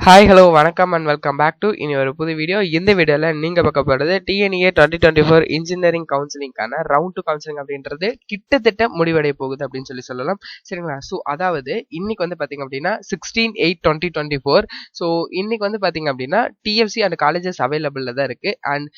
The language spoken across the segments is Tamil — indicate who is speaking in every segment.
Speaker 1: ஹாய் ஹலோ வணக்கம் அண்ட் வெல்கம் பேக் டு இனி ஒரு புது வீடியோ இந்த வீடியோவில் நீங்கள் பார்க்க போகிறது TNEA twenty twenty four engineering கவுன்சிலிங்கான round two counselling அப்படின்றது கிட்டத்தட்ட முடிவடைய போகுது அப்படின்னு சொல்லி சொல்லலாம். சரிங்களா? ஸோ அதாவது இன்னைக்கு வந்து பார்த்தீங்க அப்படின்னா sixteen eight twenty twenty four so இன்னைக்கு வந்து பார்த்தீங்க அப்படின்னா டிஎஃப்சி அண்ட் காலேஜஸ் அவைலபிளில் தான் இருக்குது அண்ட்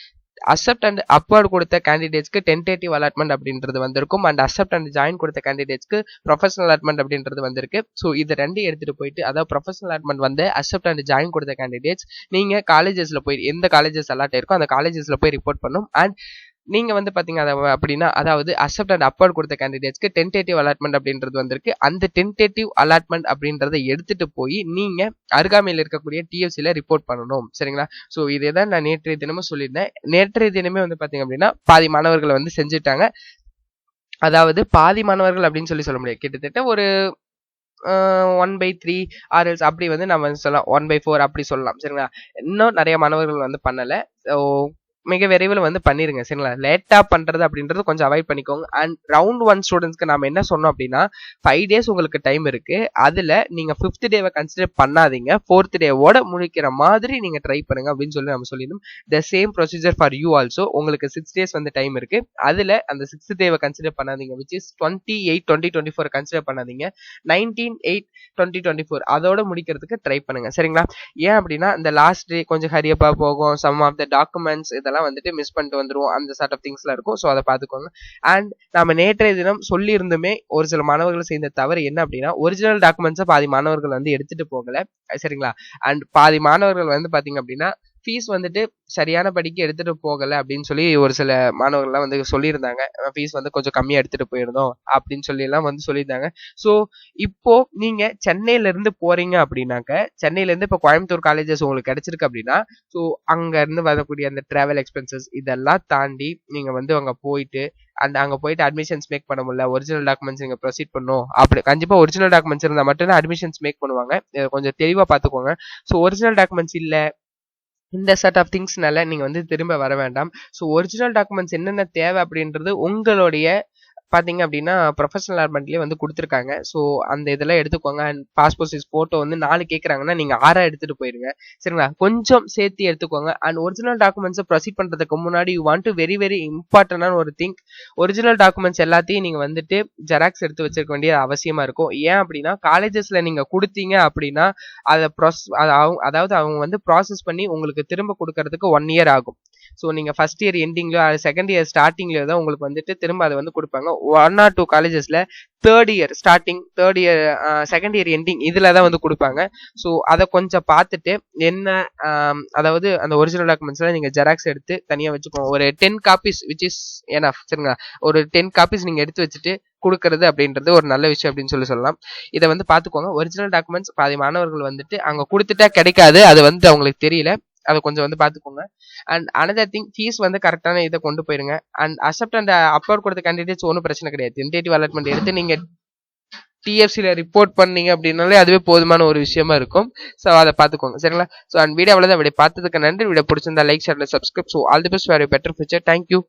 Speaker 1: அக்செப்ட் அண்ட் அப்வர்ட் கொடுத்த கேண்டிடேட்ஸ்க்கு டென்டேட்டிவ் அலாட்மெண்ட் அப்படின்றது வந்திருக்கும். அண்ட் அக்செப்ட் அண்ட் ஜாயின் கொடுத்த கேண்டிடேட்ஸ்க்கு ப்ரொஃபஷனல் அலாட்மெண்ட் அப்படின்றது வந்திருக்கு. ஸோ இது ரெண்டு எடுத்துட்டு போயிட்டு அதாவது ப்ரொஃபஷனல் அலாட்மெண்ட் வந்து அக்செப்ட் அண்ட் ஜாயின் கொடுத்த கேண்டிடேட்ஸ் நீங்கள் காலேஜஸில் போய் எந்த காலேஜஸ் அலாட் இருக்கோ அந்த காலேஜஸில் போய் ரிப்போர்ட் பண்ணும். அண்ட் நீங்க வந்து பார்த்தீங்க அதை அப்படின்னா அதாவது அக்செப்ட் அண்ட் அப்வர்ட் கொடுத்த கேண்டிடேட்ஸ்க்கு டென்டேட்டிவ் அலாட்மெண்ட் அப்படின்றது வந்திருக்கு. அந்த டென்டேட்டிவ் அலாட்மெண்ட் அப்படின்றத எடுத்துட்டு போய் நீங்க அருகாமையில் இருக்கக்கூடிய டிஎஃப்சியில் ரிப்போர்ட் பண்ணணும். சரிங்களா? ஸோ இதே தான் நான் நேற்றைய தினமும் சொல்லியிருந்தேன். நேற்றைய தினமே வந்து பாத்தீங்க அப்படின்னா பாதி மாணவர்களை வந்து செஞ்சுட்டாங்க. அதாவது பாதி மாணவர்கள் அப்படின்னு சொல்லி சொல்ல முடியாது. கிட்டத்தட்ட ஒரு ஒன் பை த்ரீ ஆர்எல்ஸ் அப்படி வந்து நம்ம சொல்லலாம். ஒன் பை ஃபோர் அப்படி சொல்லலாம். சரிங்களா? இன்னும் நிறைய மாணவர்கள் வந்து பண்ணலை. ஸோ மிக விரைவில் வந்து பண்ணிருங்க சரிங்களா? லேட்டாக பண்ணுறது அப்படின்றது கொஞ்சம் அவாய்ட் பண்ணிக்கோங்க. அண்ட் ரவுண்ட் ஒன் ஸ்டூடெண்ட்ஸ்க்கு நம்ம என்ன சொன்னோம் அப்படின்னா ஃபைவ் டேஸ் உங்களுக்கு டைம் இருக்குது அதில் நீங்கள் ஃபிஃப்த் டேவை கன்சிடர் பண்ணாதீங்க. ஃபோர்த் டேவோட முடிக்கிற மாதிரி நீங்கள் ட்ரை பண்ணுங்க அப்படின்னு சொல்லி நம்ம சொல்லிடணும் the same procedure for you also உங்களுக்கு சிக்ஸ் டேஸ் வந்து டைம் இருக்குது அதில் அந்த சிக்ஸ்த் டேவை கன்சிடர் பண்ணாதீங்க. Which is twenty eight twenty twenty four consider பண்ணாதீங்க. Nineteen eight twenty twenty four அதோட முடிக்கிறதுக்கு ட்ரை பண்ணுங்க சரிங்களா? ஏன் அப்படின்னா இந்த லாஸ்ட் டே கொஞ்சம் ஹரியப்பா போகும். சம் ஆஃப் த டாக்குமெண்ட்ஸ் இதெல்லாம் வந்துட்டு மிஸ் பண்ணிட்டு வந்துருவோம். அந்த சார்ட் ஆஃப் திங்ஸ்லாம் இருக்கும். ஸோ அதை பார்த்துக்கோங்க. அண்ட் நம்ம நேற்றைய தினம் சொல்லியிருந்துமே ஒரு சில மாணவர்கள் செய்த தவறு என்ன அப்படின்னா ஒரிஜினல் டாக்குமெண்ட்ஸை பாதி மாணவர்கள் வந்து எடுத்துட்டு போகல. சரிங்களா? அண்ட் பாதி மாணவர்கள் வந்து பாத்தீங்க அப்படின்னா ஃபீஸ் வந்துட்டு சரியான படிக்கு எடுத்துட்டு போகல அப்படின்னு சொல்லி ஒரு சில மாணவர்கள்லாம் வந்து சொல்லியிருந்தாங்க. ஃபீஸ் வந்து கொஞ்சம் கம்மியா எடுத்துட்டு போயிருந்தோம் அப்படின்னு சொல்லி எல்லாம் வந்து சொல்லியிருந்தாங்க. ஸோ இப்போ நீங்க சென்னையில இருந்து போறீங்க அப்படின்னாக்க சென்னையில இருந்து இப்போ கோயம்புத்தூர் காலேஜஸ் உங்களுக்கு கிடைச்சிருக்கு அப்படின்னா ஸோ அங்க இருந்து வரக்கூடிய அந்த டிராவல் எக்ஸ்பென்சஸ் இதெல்லாம் தாண்டி நீங்க வந்து அங்க போயிட்டு அந்த அங்க போயிட்டு அட்மிஷன்ஸ் மேக் பண்ண முடியல ஒரிஜினல் டாக்குமெண்ட்ஸ் நீங்க ப்ரொசீட் பண்ணும் அப்படி கண்டிப்பா ஒரிஜினல் டாக்குமெண்ட்ஸ் இருந்தால் மட்டும்தான் அட்மிஷன்ஸ் மேக் பண்ணுவாங்க. கொஞ்சம் தெளிவா பாத்துக்கோங்க ஸோ ஒரிஜினல் டாக்குமெண்ட்ஸ் இல்லை இந்த செட் ஆஃப் திங்ஸ்னால நீங்கள் வந்து திரும்ப வர வேண்டாம். ஸோ ஒரிஜினல் டாக்குமெண்ட்ஸ் என்னென்ன தேவை அப்படின்றது உங்களுடைய பார்த்தீங்க அப்படின்னா ப்ரொஃபஷனல் அலாட்மெண்ட்லேயே வந்து கொடுத்துருக்காங்க. ஸோ அந்த இதெல்லாம் எடுத்துக்கோங்க. அண்ட் பாஸ்போர்ட் சைஸ் ஃபோட்டோ வந்து நாலு கேட்குறாங்கன்னா நீங்கள் ஆறாக எடுத்துகிட்டு போயிருங்க. சரிங்களா? கொஞ்சம் சேர்த்து எடுத்துக்கோங்க. அண்ட் ஒரிஜினல் டாக்குமெண்ட்ஸை ப்ரொசீட் பண்ணுறதுக்கு முன்னாடி you want to very very இம்பார்ட்டண்டான ஒரு திங்க் ஒரிஜினல் டாக்குமெண்ட்ஸ் எல்லாத்தையும் நீங்கள் வந்துட்டு ஜெராக்ஸ் எடுத்து வச்சிருக்க வேண்டிய அவசியமாக இருக்கும். ஏன் அப்படின்னா காலேஜஸில் நீங்கள் கொடுத்தீங்க அப்படின்னா அதை ப்ராசஸ் அதாவது அவங்க வந்து ப்ராசஸ் பண்ணி உங்களுக்கு திரும்ப கொடுக்கறதுக்கு ஒன் இயர் ஆகும். ஸோ நீங்கள் ஃபர்ஸ்ட் இயர் எண்டிங்லயோ செகண்ட் இயர் ஸ்டார்டிங்லயோ தான் உங்களுக்கு வந்துட்டு திரும்ப அதை வந்து கொடுப்பாங்க. One or two காலேஜஸ்ல third year starting third year second year ending இதில் தான் வந்து கொடுப்பாங்க. ஸோ அதை கொஞ்சம் பார்த்துட்டு என்ன um, அதாவது அந்த ஒரிஜினல் டாக்குமெண்ட்ஸ்லாம் நீங்கள் ஜெராக்ஸ் எடுத்து தனியாக வச்சுக்கோங்க. ஒரு டென் காப்பீஸ் விச் இஸ் ஏன்னா சரிங்களா? ஒரு டென் காப்பீஸ் நீங்கள் எடுத்து வச்சுட்டு கொடுக்கறது அப்படின்றது ஒரு நல்ல விஷயம் அப்படின்னு சொல்லி சொல்லலாம். இதை வந்து பார்த்துக்கோங்க. ஒரிஜினல் டாக்குமெண்ட்ஸ் பாதி மாணவர்கள் வந்துட்டு அங்கே கொடுத்துட்டா கிடைக்காது. அது வந்து அவங்களுக்கு தெரியல. அதை கொஞ்சம் வந்து பார்த்துக்கோங்க அண்ட் அனதர் திங் ஃபீஸ் வந்து கரெக்டான இதை கொண்டு போயிருங்க. அண்ட் அக்செப்ட் அண்ட் அப்லோட் கொடுத்த கேண்டிடேட்ஸ் ஒன்றும் பிரச்சனை கிடையாது. டென்டேட்டிவ் அலாட்மெண்ட் எடுத்து நீங்கள் டிஎஃப்சியில் ரிப்போர்ட் பண்ணீங்க அப்படின்னாலே அதுவே போதுமான ஒரு விஷயமா இருக்கும். ஸோ அதை பார்த்துக்கோங்க சரிங்களா? ஸோ அண்ட் வீடியோ அவ்வளோதான் வீடியோ பார்த்ததுக்கு நன்றி. வீடியோ பிடிச்சிருந்தா like ஷேர்ல subscribe so all the best வேறு பெட்டர் ஃபியூச்சர் தேங்க்யூ